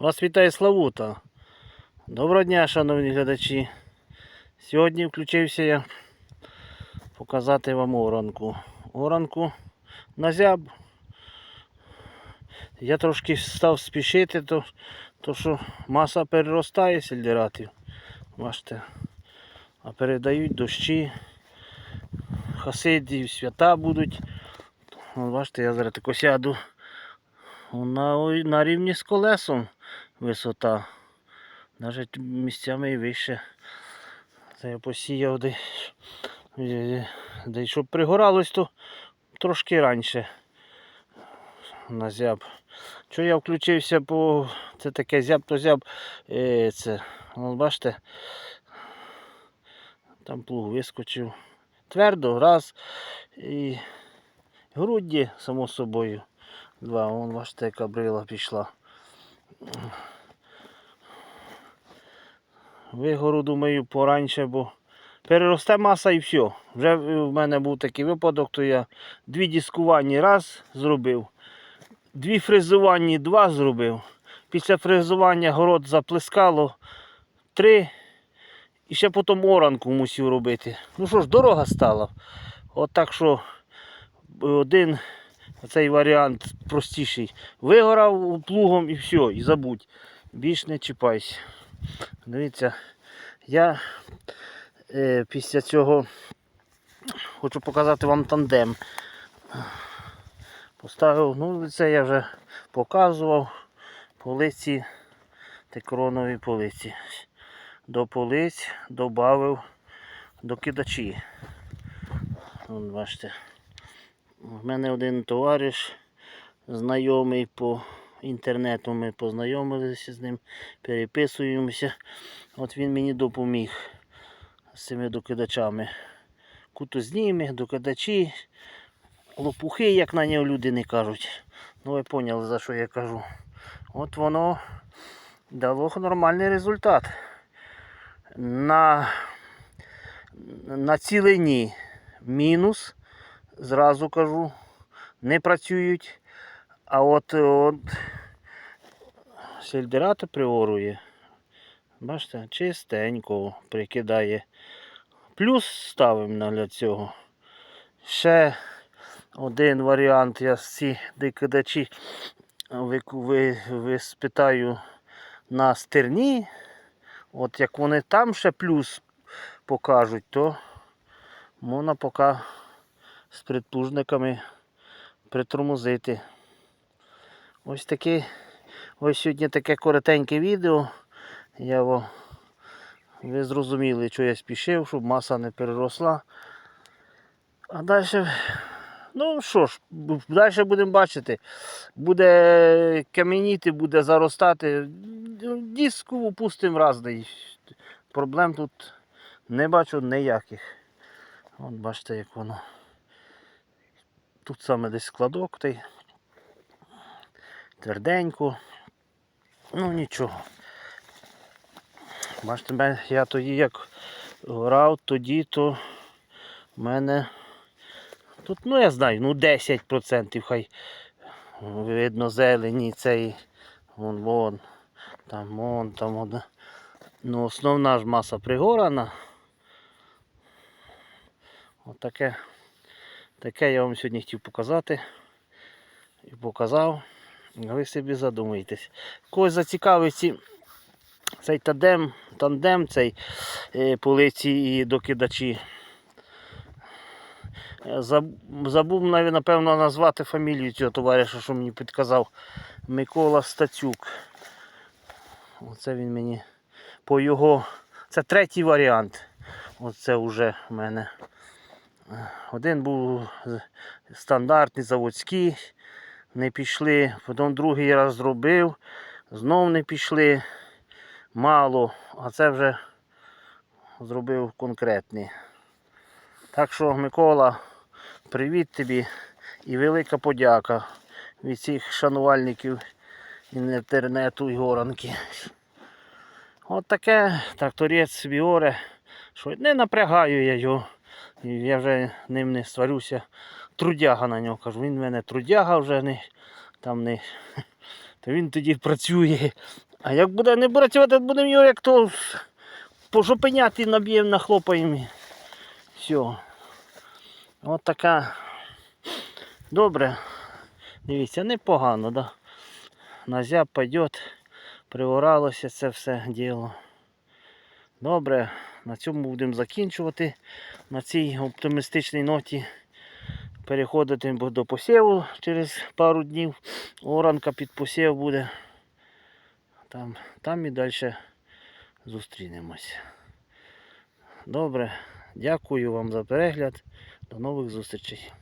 Вас вітає Славута. Доброго дня, шановні глядачі. Сьогодні включився я показати вам оранку. Оранку на зяб. Я трошки став спішити, то, то що маса переростає сельдератів. Бачите. А передають дощі. Хасиді, свята будуть. Бачите, я зараз тако сяду на, на рівні з колесом висота. Навіть місцями і вище. Це я посіяв десь. е, Десь щоб пригоралось, то трошки раніше на зяб. Що я включився по. Це таке зяб то зяб. Е, це, от бачите, там плуг вискочив. Твердо, раз. І грудді, само собою. Два, вон бачите, яка брила пішла. Вигору, думаю, пораньше, бо переросте маса і все. Вже в мене був такий випадок, то я дві дискування раз зробив, дві фрезування два зробив. Після фрезування город заплескало три. І ще потім оранку мусив робити. Ну що ж, дорога стала. От так що один цей варіант простіший. Вигорав плугом і все, і забудь. Більш не чіпайся. Дивіться, я е, після цього хочу показати вам тандем. Поставив, ну це я вже показував полиці, текронові полиці. До полиць додав докидачі. Вон бачите. У мене один товариш знайомий по інтернету. Ми познайомилися з ним, переписуємося. От він мені допоміг з цими докидачами. Кутозніми, докидачі, лопухи, як на нього люди не кажуть. Ну ви поняли, за що я кажу. От воно дало нормальний результат. На, на цілині мінус зразу кажу, не працюють. А от, от сельдерата приорує. Бачите, чистенько прикидає. Плюс ставимо для цього. Ще один варіант, я ці дикидачі спитаю на стерні. От як вони там ще плюс покажуть, то можна поки з притужниками притормозити. Ось таке, ось сьогодні таке коротеньке відео. Я во, ви зрозуміли, що я спішив, щоб маса не переросла. А далі, ну що ж, далі будемо бачити. Буде каменіти, буде заростати. Диску пустимо разний. Проблем тут не бачу ніяких. От бачите, як воно. Тут саме десь складок той. Тверденько. Ну нічого. Бачите, я тоді як грав, тоді то в мене тут, ну я знаю, ну 10% хай видно зелені цей. Вон, вон, там, вон, там, вон. Ну, основна ж маса пригорана. Отаке. Таке я вам сьогодні хотів показати. І показав. Ви собі задумаєтесь. Когось зацікавить ці- цей тандем, тандем цей е, полиці і докидачі. Забув, навіть, напевно, назвати фамілію цього товариша, що мені підказав. Микола Стацюк. Оце він мені по його. Це третій варіант. Оце вже в мене. Один був стандартний заводський, не пішли. Потім другий раз зробив, знов не пішли. Мало, а це вже зробив конкретний. Так що, Микола, привіт тобі і велика подяка від всіх шанувальників інтернету і горанки. От таке тракторець собі оре, що не напрягаю я його. Я вже ним не сварюся. Трудяга на нього кажу. Він в мене трудяга вже не там не. То він тоді працює, А як буде не працювати, будемо його як то пожопеняти, наб'ємо, нахлопаємо. Все. От така. Добре. Дивіться, непогано, да? На зяб пойдет. Приоралося це все діло. Добре, на цьому будемо закінчувати. На цій оптимістичній ноті переходити до посіву через пару днів. Оранка під посів буде. Там, там і далі зустрінемось. Добре, дякую вам за перегляд. До нових зустрічей.